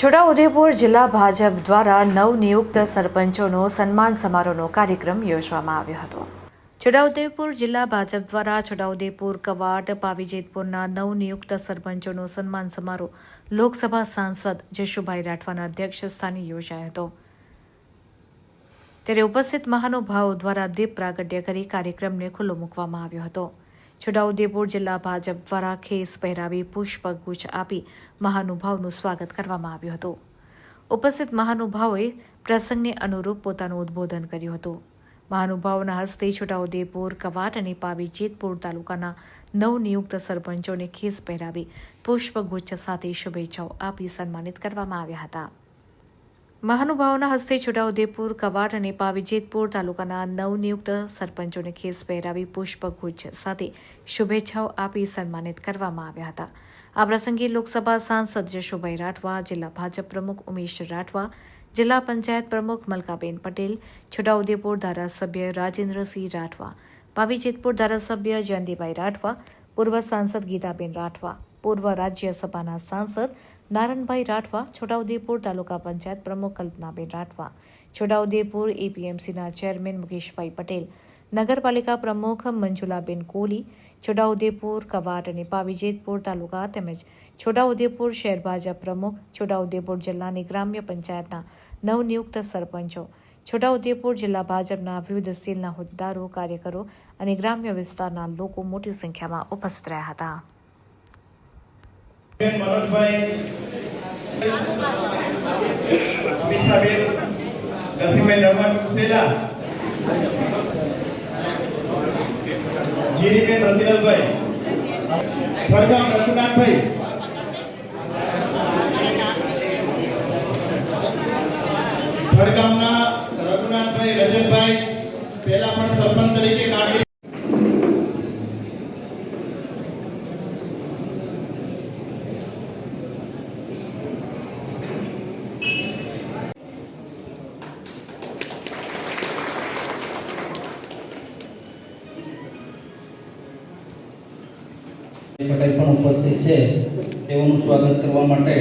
છોટાઉદેપુર જિલ્લા ભાજપ દ્વારા નવનિયુક્ત સરપંચોનો સન્માન સમારોહનો કાર્યક્રમ યોજવામાં આવ્યો હતો. છોટાઉદેપુર જિલ્લા ભાજપ દ્વારા છોટાઉદેપુર કવાટ, પાવીજેતપુરના નવનિયુક્ત સરપંચોનો સન્માન સમારોહ લોકસભા સાંસદ જશુભાઈ રાઠવાના અધ્યક્ષ સ્થાને યોજાયો હતો. ત્યારે ઉપસ્થિત મહાનુભાવો દ્વારા દીપ પ્રાગટ્ય કરી કાર્યક્રમને ખુલ્લો મૂકવામાં આવ્યો હતો. છોટાઉદેપુર જિલ્લા ભાજપ દ્વારા ખેસ પહેરાવી પુષ્પગુચ્છ આપી મહાનુભાવનું સ્વાગત કરવામાં આવ્યું હતું. ઉપસ્થિત મહાનુભાવોએ પ્રસંગને અનુરૂપ પોતાનું ઉદ્બોધન કર્યું હતું. મહાનુભાવોના હસ્તે છોટાઉદેપુર, કવાટ અને પાવી જેતપુર તાલુકાના નવનિયુક્ત સરપંચોને ખેસ પહેરાવી પુષ્પગુચ્છ સાથે શુભેચ્છાઓ આપી સન્માનિત કરવામાં આવ્યા હતા. મહાનુભાવોના હસ્તે છોટાઉદેપુર, કવાટ અને પાવીજેતપુર તાલુકાના નવનિયુક્ત સરપંચોને ખેસ પહેરાવી પુષ્પગુચ્છ સાથે શુભેચ્છાઓ આપી સન્માનિત કરવામાં આવ્યા હતા. આ પ્રસંગે લોકસભા સાંસદ જશુભાઈ રાઠવા, જિલ્લા ભાજપ પ્રમુખ ઉમેશ રાઠવા, જિલ્લા પંચાયત પ્રમુખ મલકાબેન પટેલ, છોટાઉદેપુર ધારાસભ્ય રાજેન્દ્રસિંહ રાઠવા, પાવીજેતપુર ધારાસભ્ય જયંતિભાઈ રાઠવા, પૂર્વ સાંસદ ગીતાબેન રાઠવા પૂર્વ રાજ્યસભાના સાંસદ નારણભાઈ રાઠવા, છોટાઉદેપુર તાલુકા પંચાયત પ્રમુખ કલ્પનાબેન રાઠવા, છોટાઉદેપુર એપીએમસીના ચેરમેન મુકેશભાઈ પટેલ, નગરપાલિકા પ્રમુખ મંજુલાબેન કોહલી, છોટાઉદેપુર કવાટ અને પાવીજેતપુર તાલુકા તેમજ છોટાઉદેપુર શહેર ભાજપ પ્રમુખ, છોટાઉદેપુર જિલ્લાની ગ્રામ્ય પંચાયતના નવનિયુક્ત સરપંચો, છોટાઉદેપુર જિલ્લા ભાજપના વિવિધ સેલના હોદ્દેદારો, કાર્યકરો અને ગ્રામ્ય વિસ્તારના લોકો મોટી સંખ્યામાં ઉપસ્થિત રહ્યા હતા. બેન મનોજભાઈ અમીષાબેન નરસિંહભાઈ નરવા રતિલાલભાઈ ફળગામ રઘુનાથભાઈ ફળગામના રઘુનાથભાઈ, રજનભાઈ, પહેલા પણ સરપંચ તરીકે કામગીરી પટેલ પણ ઉપસ્થિત છે. તેઓનું સ્વાગત કરવા માટે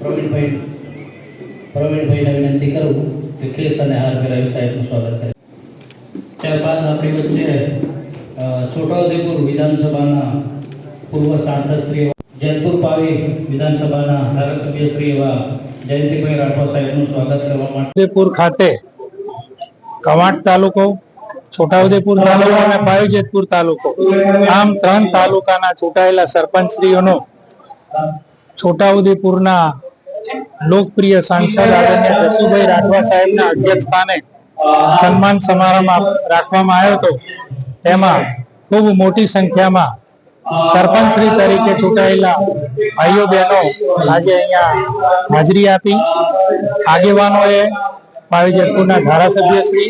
પ્રવીણભાઈ, પ્રવીણભાઈને વિનંતી કરું કે કેસ અને હાર પહેરાવી સાહેબનું સ્વાગત કરે. ત્યારબાદ આપણી વચ્ચે છોટાઉદેપુર વિધાનસભાના પૂર્વ સાંસદ શ્રી જયપુર પાવી વિધાનસભાના ધારાસભ્ય શ્રી એવા જયંતિભાઈ રાઠવા સાહેબનું સ્વાગત કરવા માટે જયપુર ખાતે કવાંટ તાલુકો છોટાઉદેપુર તાલુકો અને પાયોજેતપુર તાલુકો. આમ ત્રણ તાલુકાના ચૂંટાયેલા સરપંચશ્રીઓનો છોટાઉદેપુરના લોકપ્રિય સાંસદ આદરણીય જસુભાઈ રાઠવા સાહેબના અધ્યક્ષ સ્થાને સન્માન સમારંભ રાખવામાં આવ્યો હતો. તેમાં ખૂબ મોટી સંખ્યામાં સરપંચશ્રી તરીકે ચૂંટાયેલા ભાઈઓ બહેનો આજે અહીંયા હાજરી આપી. આગેવાનોએ પાવીજતપુરના ધારાસભ્યશ્રી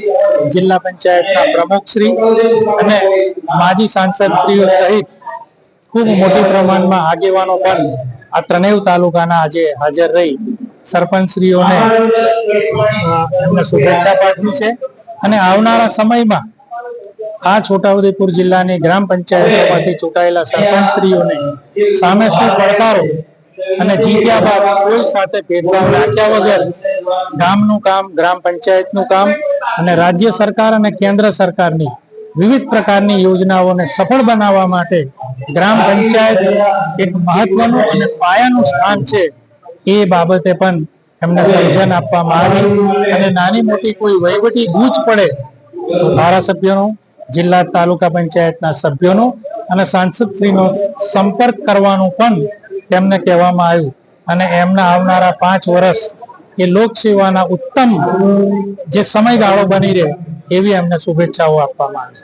જિલ્લા પંચાયતના પ્રમુખશ્રી અને માજી સાંસદશ્રીઓ સહિત ખૂબ મોટી પ્રમાણમાં આગેવાનો પણ આ ત્રણેય તાલુકાના આજે હાજર રહી. સરપંચશ્રીઓને એમને શુભેચ્છા પાઠવી છે. અને આવનારા સમયમાં આ છોટાઉદેપુર જિલ્લાની ગ્રામ પંચાયતોમાંથી ચૂંટાયેલા સરપંચશ્રીઓને સામે શું પડકારો અને જીત્યા બાદ કોઈ સાથે ભેદભાવ રાખ્યા વગર ગામનું કામ, ગ્રામ પંચાયતનું કામ અને રાજ્ય સરકાર અને કેન્દ્ર સરકારની વિવિધ પ્રકારની યોજનાઓને સફળ બનાવવા માટે ગ્રામ પંચાયત એક મહત્વનું અને પાયાનું સ્થાન છે. એ બાબતે પણ એમને સર્જન આપવામાં આવી અને નાની મોટી કોઈ વહીવટી ગૂંચ પડે તો ધારાસભ્યોનું, જિલ્લા તાલુકા પંચાયતના સભ્યોનો અને સાંસદશ્રીનો સંપર્ક કરવાનું પણ તેમને કહેવામાં આવ્યું. અને એમના આવનારા પાંચ વર્ષ એ લોકસેવાના ઉત્તમ જે સમયગાળો બની રહે એવી એમને શુભેચ્છાઓ આપવામાં આવી.